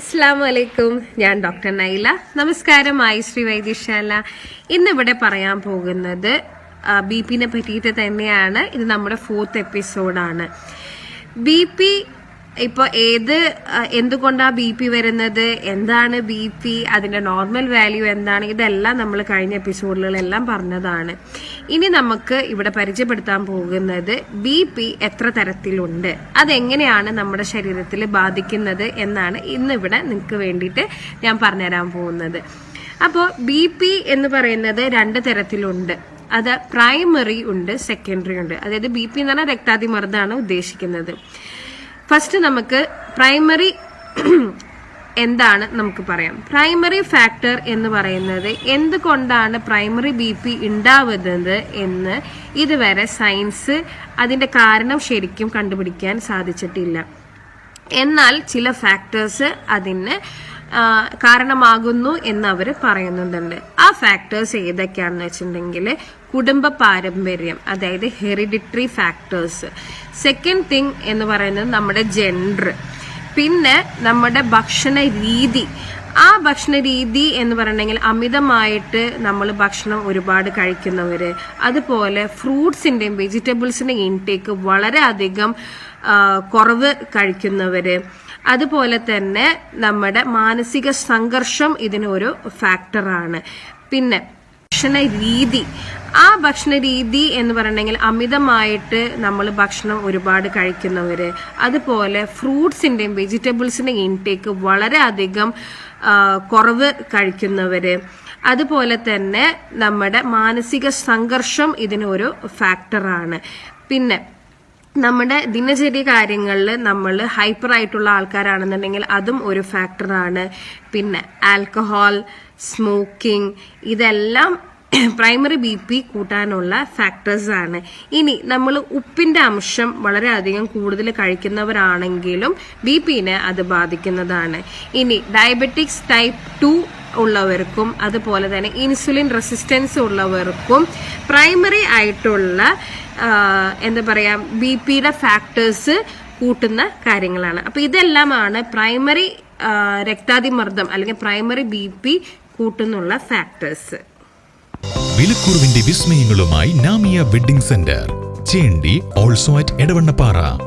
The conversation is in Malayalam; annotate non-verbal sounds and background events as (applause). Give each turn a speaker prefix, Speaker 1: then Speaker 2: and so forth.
Speaker 1: അസ്സാം വലൈക്കും ഞാൻ ഡോക്ടർ നൈല. നമസ്കാരം ആയി ശ്രീ വൈദ്യശാല. ഇന്നിവിടെ പറയാൻ പോകുന്നത് ബി പിനെ പറ്റിയിട്ട് തന്നെയാണ്. ഇത് നമ്മുടെ ഫോർത്ത് എപ്പിസോഡാണ് ബി പി ഇപ്പോൾ ഏത് എന്തുകൊണ്ടാ ബി പി വരുന്നത്? എന്താണ് ബി പി അതിന്റെ നോർമൽ വാല്യൂ എന്താണ്? ഇതെല്ലാം നമ്മൾ കഴിഞ്ഞ എപ്പിസോഡുകളെല്ലാം പറഞ്ഞതാണ്. ഇനി നമുക്ക് ഇവിടെ പരിചയപ്പെടുത്താൻ പോകുന്നത് ബി പി എത്ര തരത്തിലുണ്ട്? അതെങ്ങനെയാണ് നമ്മുടെ ശരീരത്തിൽ ബാധിക്കുന്നത് എന്നാണ് ഇന്ന് ഇവിടെ നിങ്ങൾക്ക് വേണ്ടിയിട്ട് ഞാൻ പറഞ്ഞുതരാൻ പോകുന്നത്. അപ്പോൾ ബി പി എന്ന് പറയുന്നത് രണ്ട് തരത്തിലുണ്ട്. അത് പ്രൈമറി ഉണ്ട് സെക്കൻഡറി ഉണ്ട്. അതായത് ബി പി എന്ന് പറഞ്ഞാൽ രക്താതിമർദ്ദമാണ് ഉദ്ദേശിക്കുന്നത്. ഫസ്റ്റ് നമുക്ക് പ്രൈമറി (clears throat) എന്താണ് നമുക്ക് പറയാം. പ്രൈമറി ഫാക്ടർ എന്ന് പറയുന്നത് എന്തുകൊണ്ടാണ് പ്രൈമറി ബി പി ഉണ്ടാവുന്നത് എന്ന് ഇതുവരെ സയൻസ് അതിന്റെ കാരണം ശരിക്കും കണ്ടുപിടിക്കാൻ സാധിച്ചിട്ടില്ല. എന്നാൽ ചില ഫാക്ടേഴ്സ് അതിന് കാരണമാകുന്നു എന്ന് അവർ പറയുന്നുണ്ട്. ആ ഫാക്ടേഴ്സ് ഏതൊക്കെയാണെന്ന് വെച്ചിട്ടുണ്ടെങ്കിൽ കുടുംബ പാരമ്പര്യം അതായത് ഹെറിഡിറ്ററി ഫാക്ടേഴ്സ് സെക്കൻഡ് തിങ് എന്ന് പറയുന്നത് നമ്മുടെ ജെൻഡർ പിന്നെ നമ്മുടെ ഭക്ഷണ രീതി. ആ ഭക്ഷണ രീതി എന്ന് പറയണമെങ്കിൽ അമിതമായിട്ട് നമ്മൾ ഭക്ഷണം ഒരുപാട് കഴിക്കുന്നവര് അതുപോലെ ഫ്രൂട്ട്സിന്റെയും വെജിറ്റബിൾസിന്റെയും ഇൻടേക്ക് വളരെ അധികം കുറവ് കഴിക്കുന്നവര്. അതുപോലെ തന്നെ നമ്മുടെ മാനസിക സംഘർഷം ഇതിനൊരു ഫാക്ടറാണ് പിന്നെ ഭക്ഷണ രീതി. ആ ഭക്ഷണ രീതി എന്ന് പറഞ്ഞെങ്കിൽ അമിതമായിട്ട് നമ്മൾ ഭക്ഷണം ഒരുപാട് കഴിക്കുന്നവര്. അതുപോലെ ഫ്രൂട്ട്സിന്റെയും വെജിറ്റബിൾസിന്റെയും ഇൻടേക്ക് വളരെ അധികം കുറവ് കഴിക്കുന്നവര്. അതുപോലെ തന്നെ നമ്മുടെ മാനസിക സംഘർഷം ഇതിനൊരു ഫാക്ടറാണ് പിന്നെ നമ്മുടെ ദിനചര്യ കാര്യങ്ങളിൽ നമ്മൾ ഹൈപ്പർ ആയിട്ടുള്ള ആൾക്കാരാണെന്നുണ്ടെങ്കിൽ അതും ഒരു ഫാക്ടറാണ് പിന്നെ ആൽക്കഹോൾ സ്മോക്കിംഗ് ഇതെല്ലാം പ്രൈമറി ബി പി കൂട്ടാനുള്ള ഫാക്ടേഴ്സ് ആണ്. ഇനി നമ്മൾ ഉപ്പിന്റെ അംശം വളരെയധികം കൂടുതൽ കഴിക്കുന്നവരാണെങ്കിലും ബി പിനെ അത് ബാധിക്കുന്നതാണ്. ഇനി ഡയബറ്റിക്സ് ടൈപ്പ് ടു ഉള്ളവർക്കും അതുപോലെ തന്നെ ഇൻസുലിൻ റെസിസ്റ്റൻസ് ഉള്ളവർക്കും പ്രൈമറി ആയിട്ടുള്ള എന്താ പറയുക ബി പിയുടെ ഫാക്ടേഴ്സ് കൂട്ടുന്ന കാര്യങ്ങളാണ്. അപ്പോൾ ഇതെല്ലാമാണ് പ്രൈമറി രക്താതിമർദ്ദം അല്ലെങ്കിൽ പ്രൈമറി ബി പി കൂട്ടുന്നുള്ള ഫാക്ടേഴ്സ്
Speaker 2: വിലക്കുറവിന്റെ വിസ്മയങ്ങളുമായി നാമിയ വെഡിംഗ് സെന്റർ. ചേണ്ടി ഓൾസോ അറ്റ് എടവണ്ണപ്പാറ.